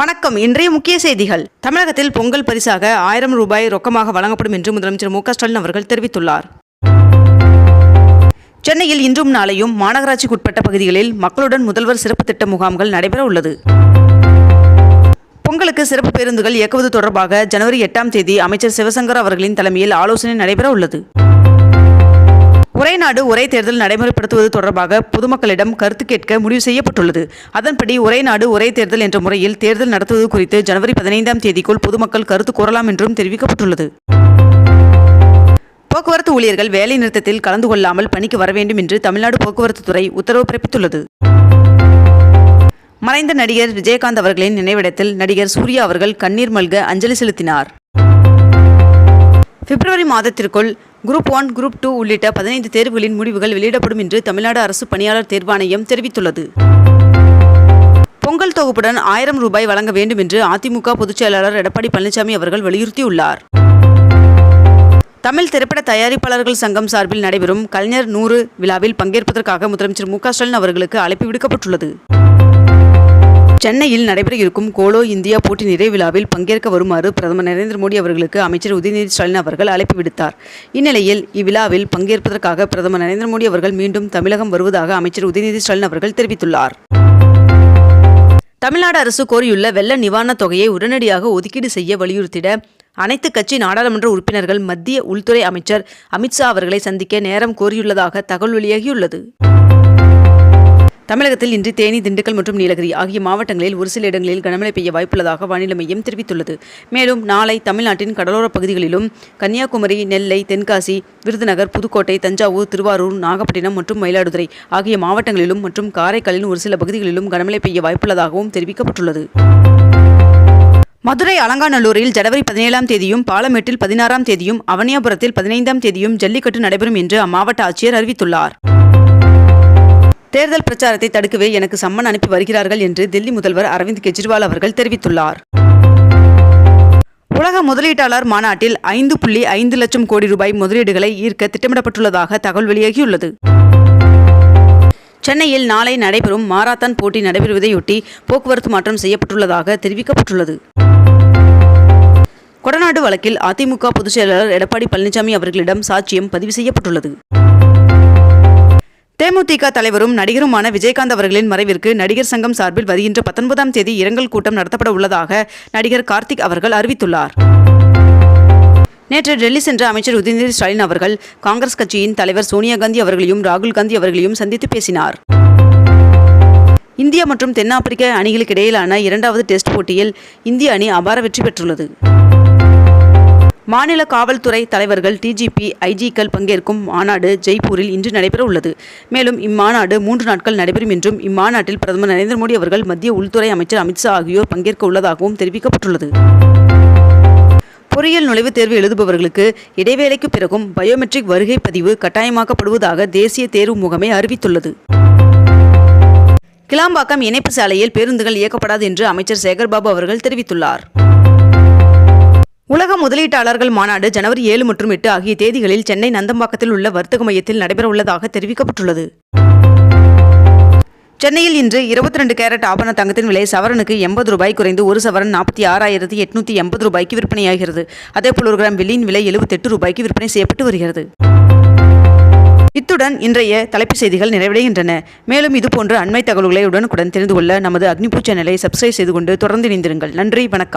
வணக்கம். இன்றைய முக்கிய செய்திகள். தமிழகத்தில் பொங்கல் பரிசாக ஆயிரம் ரூபாய் ரொக்கமாக வழங்கப்படும் என்று முதலமைச்சர் மு ஸ்டாலின் அவர்கள் தெரிவித்துள்ளார். சென்னையில் இன்றும் நாளையும் மாநகராட்சிக்குட்பட்ட பகுதிகளில் மக்களுடன் முதல்வர் சிறப்பு திட்ட முகாம்கள் நடைபெற உள்ளது. பொங்கலுக்கு சிறப்பு பேருந்துகள் இயக்குவது தொடர்பாக ஜனவரி எட்டாம் தேதி அமைச்சர் சிவசங்கர் அவர்களின் தலைமையில் ஆலோசனை நடைபெற உள்ளது. ஒரே நாடு ஒரே தேர்தல் நடைமுறைப்படுத்துவது தொடர்பாக பொதுமக்களிடம் கருத்து கேட்க முடிவு செய்யப்பட்டுள்ளது. அதன்படி ஒரே நாடு ஒரே தேர்தல் என்ற முறையில் தேர்தல் நடத்துவது குறித்து ஜனவரி பதினைந்தாம் தேதிக்குள் பொதுமக்கள் கருத்து கூறலாம் என்றும் தெரிவிக்கப்பட்டுள்ளது. போக்குவரத்து ஊழியர்கள் வேலை நிறுத்தத்தில் கலந்து கொள்ளாமல் பணிக்கு வர வேண்டும் என்று தமிழ்நாடு போக்குவரத்து துறை உத்தரவு பிறப்பித்துள்ளது. மறைந்த நடிகர் விஜயகாந்த் அவர்களின் நினைவிடத்தில் நடிகர் சூர்யா அவர்கள் கண்ணீர் மல்க அஞ்சலி செலுத்தினார். பிப்ரவரி மாதத்திற்குள் குரூப் ஒன் குரூப் டூ உள்ளிட்ட பதினைந்து தேர்வுகளின் முடிவுகள் வெளியிடப்படும் என்று தமிழ்நாடு அரசு பணியாளர் தேர்வாணையம் தெரிவித்துள்ளது. பொங்கல் தொகுப்புடன் ஆயிரம் ரூபாய் வழங்க வேண்டும் என்று அதிமுக பொதுச்செயலாளர் எடப்பாடி பழனிசாமி அவர்கள் வலியுறுத்தியுள்ளார். தமிழ் திரைப்பட தயாரிப்பாளர்கள் சங்கம் சார்பில் நடைபெறும் கலைஞர் நூறு விழாவில் பங்கேற்பதற்காக முதலமைச்சர் மு க ஸ்டாலின் அவர்களுக்கு அழைப்பு விடுக்கப்பட்டுள்ளது. சென்னையில் நடைபெற இருக்கும் கோலோ இந்தியா போட்டி நிறைவிழாவில் பங்கேற்க வருமாறு பிரதமர் நரேந்திர மோடி அவர்களுக்கு அமைச்சர் உதயநிதி ஸ்டாலின் அவர்கள் அழைப்பு விடுத்தார். இந்நிலையில் இவ்விழாவில் பங்கேற்பதற்காக பிரதமர் நரேந்திர மோடி அவர்கள் மீண்டும் தமிழகம் வருவதாக அமைச்சர் உதயநிதி ஸ்டாலின் அவர்கள் தெரிவித்துள்ளார். தமிழ்நாடு அரசு கோரியுள்ள வெள்ள நிவாரணத் தொகையை உடனடியாக ஒதுக்கீடு செய்ய வலியுறுத்திட அனைத்து கட்சி நாடாளுமன்ற உறுப்பினர்கள் மத்திய உள்துறை அமைச்சர் அமித்ஷா அவர்களை சந்திக்க நேரம் கோரியுள்ளதாக தகவல் வெளியாகியுள்ளது. தமிழகத்தில் இன்று தேனி திண்டுக்கல் மற்றும் நீலகிரி ஆகிய மாவட்டங்களில் ஒரு சில இடங்களில் கனமழை பெய்ய வாய்ப்புள்ளதாக வானிலை மையம் தெரிவித்துள்ளது. மேலும் நாளை தமிழ்நாட்டின் கடலோரப் பகுதிகளிலும் கன்னியாகுமரி நெல்லை தென்காசி விருதுநகர் புதுக்கோட்டை தஞ்சாவூர் திருவாரூர் நாகப்பட்டினம் மற்றும் மயிலாடுதுறை ஆகிய மாவட்டங்களிலும் மற்றும் காரைக்காலின் ஒரு சில பகுதிகளிலும் கனமழை பெய்ய வாய்ப்புள்ளதாகவும் தெரிவிக்கப்பட்டுள்ளது. மதுரை அலங்காநல்லூரில் ஜனவரி பதினேழாம் தேதியும் பாலமேட்டில் பதினாறாம் தேதியும் அவனியாபுரத்தில் பதினைந்தாம் தேதியும் ஜல்லிக்கட்டு நடைபெறும் என்று அம்மாவட்ட ஆட்சியர் அறிவித்துள்ளார். தேர்தல் பிரச்சாரத்தை தடுக்கவே எனக்கு சம்மன் அனுப்பி வருகிறார்கள் என்று தில்லி முதல்வர் அரவிந்த் கெஜ்ரிவால் அவர்கள் தெரிவித்துள்ளார். உலக முதலீட்டாளர் மாநாட்டில் ஐந்து புள்ளி ஐந்து லட்சம் கோடி ரூபாய் முதலீடுகளை ஈர்க்க திட்டமிடப்பட்டுள்ளதாக தகவல் வெளியாகியுள்ளது. சென்னையில் நாளை நடைபெறும் மாரத்தான் போட்டி நடைபெறுவதையொட்டி போக்குவரத்து மாற்றம் செய்யப்பட்டுள்ளதாக தெரிவிக்கப்பட்டுள்ளது. கொடநாடு வழக்கில் அதிமுக பொதுச் செயலாளர் எடப்பாடி பழனிசாமி அவர்களிடம் சாட்சியம் பதிவு செய்யப்பட்டுள்ளது. தேமுதிக தலைவரும் நடிகருமான விஜயகாந்த் அவர்களின் மறைவிற்கு நடிகர் சங்கம் சார்பில் வருகின்ற பத்தொன்பதாம் தேதி இரங்கல் கூட்டம் நடத்தப்பட உள்ளதாக நடிகர் கார்த்திக் அவர்கள் அறிவித்துள்ளார். நேற்று டெல்லி சென்ற அமைச்சர் உதயநிதி ஸ்டாலின் அவர்கள் காங்கிரஸ் கட்சியின் தலைவர் சோனியா காந்தி அவர்களையும் ராகுல் காந்தி அவர்களையும் சந்தித்து பேசினார். இந்தியா மற்றும் தென்னாப்பிரிக்க அணிகளுக்கு இடையிலான இரண்டாவது டெஸ்ட் போட்டியில் இந்திய அணி அபார வெற்றி பெற்றுள்ளது. மாநில காவல்துறை தலைவர்கள் டிஜிபி ஐஜிக்கள் பங்கேற்கும் மாநாடு ஜெய்ப்பூரில் இன்று நடைபெற உள்ளது மேலும் இம்மாநாடு மூன்று நாட்கள் நடைபெறும் என்றும் இம்மாநாட்டில் பிரதமர் நரேந்திர மோடி அவர்கள் மத்திய உள்துறை அமைச்சர் அமித்ஷா ஆகியோர் பங்கேற்க உள்ளதாகவும் தெரிவிக்கப்பட்டுள்ளது. பொறியியல் நுழைவுத் தேர்வு எழுதுபவர்களுக்கு இடைவேளைக்கு பிறகும் பயோமெட்ரிக் வருகை பதிவு கட்டாயமாக்கப்படுவதாக தேசிய தேர்வு முகமை அறிவித்துள்ளது. கிளாம்பாக்கம் இணைப்பு சாலையில் பேருந்துகள் இயக்கப்படாது என்று அமைச்சர் சேகர்பாபு அவர்கள் தெரிவித்துள்ளார். உலக முதலீட்டாளர்கள் மாநாடு ஜனவரி ஏழு மற்றும் எட்டு ஆகிய தேதிகளில் சென்னை நந்தம்பாக்கத்தில் உள்ள வர்த்தக மையத்தில் நடைபெறவுள்ளதாக தெரிவிக்கப்பட்டுள்ளது. சென்னையில் இன்று இருபத்தி ரெண்டு கேரட் ஆபரண தங்கத்தின் விலை சவரனுக்கு எண்பது ரூபாய் குறைந்து ஒரு சவரன் நாற்பத்தி ஆறாயிரத்தி எட்நூத்தி எண்பது ரூபாய்க்கு விற்பனையாகிறது. அதேபோல் ஒரு கிராம் வெள்ளியின் விலை எழுபத்தெட்டு ரூபாய்க்கு விற்பனை செய்யப்பட்டு வருகிறது. இத்துடன் இன்றைய தலைப்புச் செய்திகள் நிறைவடைகின்றன. மேலும் இதுபோன்ற அண்மை தகவல்களை உடனுக்குடன் தெரிந்து கொள்ள நமது அக்னிபூ சேனலை சப்ஸ்கிரைப் செய்து கொண்டு தொடர்ந்து இணைந்திருங்கள். நன்றி வணக்கம்.